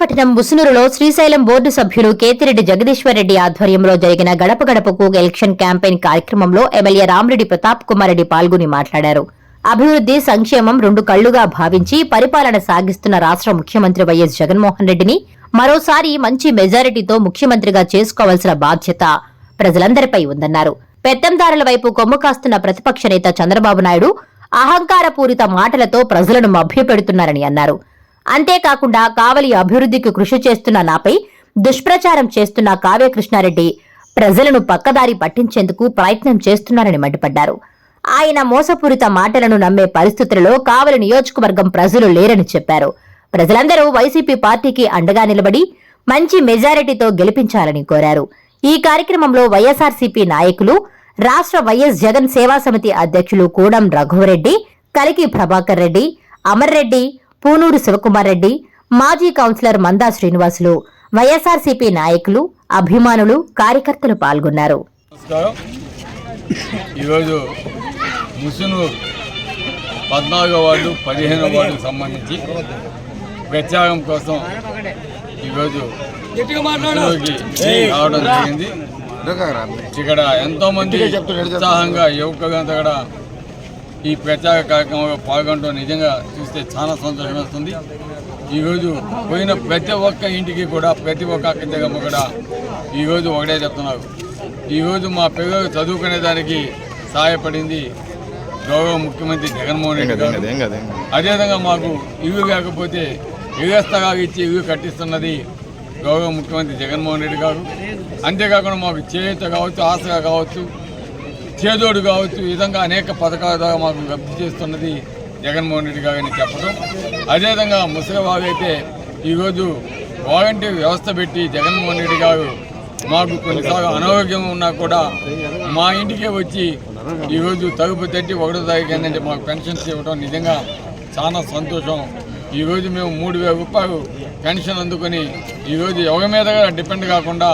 పట్టణం ముసునూరులో శ్రీశైలం బోర్డు సభ్యులు కేతిరెడ్డి జగదీశ్వరరెడ్డి ఆధ్వర్యంలో జరిగిన గడప గడపకు ఎలక్షన్ క్యాంపెయిన్ కార్యక్రమంలో ఎమ్మెల్యే రామరెడ్డి ప్రతాప్ కుమార్ రెడ్డి పాల్గొని మాట్లాడారు. అభివృద్ధి సంక్షేమం రెండు కళ్ళుగా భావించి పరిపాలన సాగిస్తున్న రాష్ట్ర ముఖ్యమంత్రి వైఎస్ జగన్మోహన్ రెడ్డిని మరోసారి మంచి మెజారిటీతో ముఖ్యమంత్రిగా చేసుకోవాల్సిన బాధ్యత ప్రజలందరిపై ఉందన్నారు. పెత్తందారుల వైపు కొమ్ము కాస్తున్న ప్రతిపక్ష నేత చంద్రబాబు నాయుడు అహంకారపూరిత మాటలతో ప్రజలను మభ్యపెడుతున్నారని అన్నారు. అంతేకాకుండా కావలి అభివృద్ధికి కృషి చేస్తున్న నాపై దుష్ప్రచారం చేస్తున్న కావ్యకృష్ణారెడ్డి ప్రజలను పక్కదారి పట్టించేందుకు ప్రయత్నం చేస్తున్నారని మండిపడ్డారు. ఆయన మోసపూరిత మాటలను నమ్మే పరిస్థితులలో కావలి నియోజకవర్గం ప్రజలు లేరని చెప్పారు. ప్రజలందరూ వైసీపీ పార్టీకి అండగా నిలబడి మంచి మెజారిటీతో గెలిపించాలని కోరారు. ఈ కార్యక్రమంలో వైఎస్ఆర్సీపీ నాయకులు రాష్ట్ర వైఎస్ జగన్ సేవా సమితి అధ్యక్షులు కూడం రఘువరెడ్డి కలికి ప్రభాకర్ రెడ్డి అమర్ రెడ్డి పూనూరు శివకుమార్ రెడ్డి మాజీ కౌన్సిలర్ మందా శ్రీనివాసులు వైఎస్ఆర్సీపీ నాయకులు అభిమానులు కార్యకర్తలు పాల్గొన్నారు. నమస్కారం. ఈరోజు ముసునూరు పద్నాలుగో వార్డు పదిహేనో వార్డుకు సంబంధించి ప్రత్యాగం కోసం ఈరోజు ముసునూరుకి రావడం జరిగింది. ఇక్కడ ఎంతో మంది ఉత్సాహంగా యువకులంతా కూడా ఈ ప్రత్యేక కార్యక్రమంలో పాల్గొనడం నిజంగా చూస్తే చాలా సంతోషం వేస్తుంది. ఈరోజు పోయిన ప్రతి ఒక్క ఇంటికి కూడా ప్రతి ఒక్క అక్కడికమ్మ కూడా ఈరోజు ఒకటే చెప్తున్నారు. ఈరోజు మా పిల్లలు చదువుకునే దానికి సహాయపడింది గౌరవ ముఖ్యమంత్రి జగన్మోహన్ రెడ్డి గారు. అదేవిధంగా మాకు ఇల్లు లేకపోతే ఇళ్ళ స్థలాలు ఇచ్చి ఇల్లు కట్టిస్తున్నది గౌరవ ముఖ్యమంత్రి జగన్మోహన్ రెడ్డి గారు. అంతేకాకుండా మాకు చేయూత కావచ్చు ఆశగా కావచ్చు చేదోడు కావచ్చు. ఈ విధంగా అనేక పథకాల ద్వారా మాకు లబ్ధి చేస్తున్నది జగన్మోహన్ రెడ్డి గారిని చెప్పడం. అదేవిధంగా ముసలి అయితే ఈరోజు వాలంటీర్ వ్యవస్థ పెట్టి జగన్మోహన్ రెడ్డి గారు మాకు కొన్నిసార్లు అనారోగ్యం ఉన్నా కూడా మా ఇంటికే వచ్చి ఈరోజు తలుపు తట్టి ఒకటో తారీఖు ఏంటంటే మాకు పెన్షన్స్ ఇవ్వడం నిజంగా చాలా సంతోషం. ఈరోజు మేము మూడు వేల రూపాయలు పెన్షన్ అందుకొని ఈరోజు ఎవరి మీద డిపెండ్ కాకుండా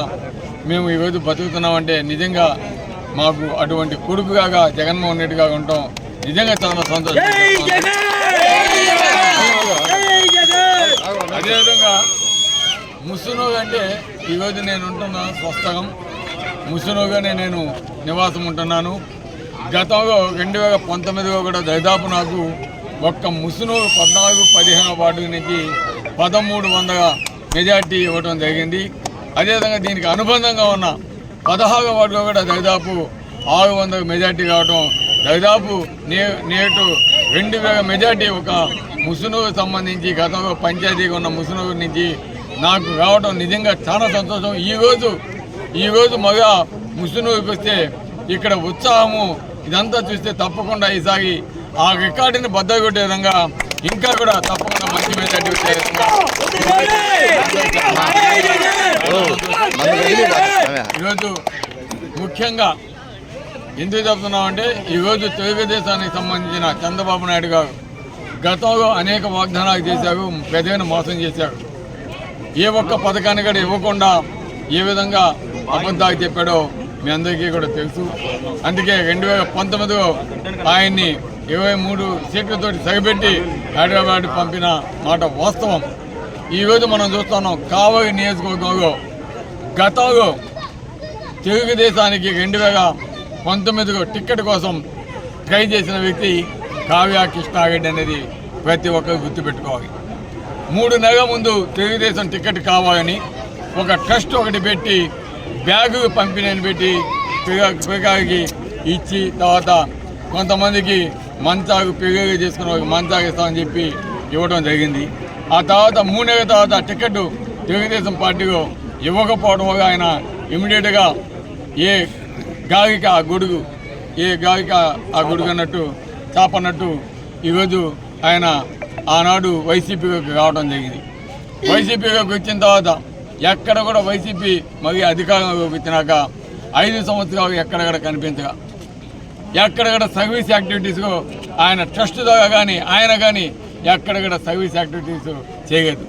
మేము ఈరోజు బతుకుతున్నామంటే నిజంగా మాకు అటువంటి కొడుకుగా జగన్మోహన్ రెడ్డి గారు ఉండటం నిజంగా చాలా సంతోషం. అదేవిధంగా ముసునోగ్ అంటే ఈరోజు నేను ఉంటున్న స్వస్థలం. ముసునోగానే నేను నివాసం ఉంటున్నాను. గతంలో రెండు వేల పంతొమ్మిదిలో కూడా దాదాపు నాకు ఒక్క ముసునూరు పద్నాలుగు పదిహేనో వార్డు నుంచి పదమూడు వందల మెజార్టీ ఇవ్వడం జరిగింది. అదేవిధంగా దీనికి అనుబంధంగా ఉన్న పదహారు వార్డులో కూడా దాదాపు ఆరు వందల మెజార్టీ కావడం దాదాపు నే నేటు రెండు వేల మెజార్టీ ఒక ముసునూరు సంబంధించి గతంలో పంచాయతీగా ఉన్న ముసునూరు నుంచి నాకు రావడం నిజంగా చాలా సంతోషం. ఈరోజు ఈరోజు మగ ముసునూరుకి వస్తే ఇక్కడ ఉత్సాహము ఇదంతా చూస్తే తప్పకుండా ఈసారి ఆ రికార్డుని బద్దగొట్టే విధంగా ఇంకా కూడా తప్పకుండా మంచి మెజార్టీ వచ్చే విధంగా ఈరోజు ముఖ్యంగా ఎందుకు చెప్తున్నామంటే ఈరోజు తెలుగుదేశానికి సంబంధించిన చంద్రబాబు నాయుడు గారు గతంలో అనేక వాగ్దానాలు చేశారు పెద్దగా మోసం చేశారు. ఏ ఒక్క పథకాన్ని కూడా ఇవ్వకుండా ఏ విధంగా అబద్ధాలు చెప్పాడో మీ అందరికీ కూడా తెలుసు. అందుకే రెండు వేల పంతొమ్మిదిలో ఆయన్ని ఇరవై మూడు సీట్లతోటి సరిపెట్టి హైదరాబాద్ పంపిన మాట వాస్తవం. ఈరోజు మనం చూస్తున్నాం కావలి నియోజకవర్గంలో గతంలో తెలుగుదేశానికి రెండు వేల పంతొమ్మిదిలో టిక్కెట్ కోసం ట్రై చేసిన వ్యక్తి కావ్య కృష్ణారెడ్డి అనేది ప్రతి ఒక్కరు గుర్తుపెట్టుకోవాలి. మూడు నెలల ముందు తెలుగుదేశం టికెట్ కావాలని ఒక ట్రస్ట్ ఒకటి పెట్టి బ్యాగు పంపిణీని పెట్టి పిల్లకి ఇచ్చి తర్వాత కొంతమందికి మంచాకు పిల్లలు చేసుకున్న ఒక మంచాకు ఇస్తామని చెప్పి ఇవ్వడం జరిగింది. ఆ తర్వాత మూడేళ్ళ తర్వాత టికెట్ తెలుగుదేశం పార్టీలో ఇవ్వకపోవడం వల్ల ఆయన ఇమీడియట్గా ఏ గాలికి ఆ గొడుగు ఏ గాలికి ఆ- గొడుగు అన్నట్టు చాపన్నట్టు ఈరోజు ఆయన ఆనాడు వైసీపీకి రావడం జరిగింది. వైసీపీలోకి వచ్చిన తర్వాత ఎక్కడ కూడా వైసీపీ మరి అధికారంలోకి వచ్చినాక ఐదు సంవత్సరాలు ఎక్కడక్కడ కనిపించగా ఎక్కడక్కడ సర్వీస్ యాక్టివిటీస్లో ఆయన ట్రస్ట్ ద్వారా కానీ ఆయన కానీ ఎక్కడెక్కడ సర్వీస్ యాక్టివిటీస్ చేయలేదు.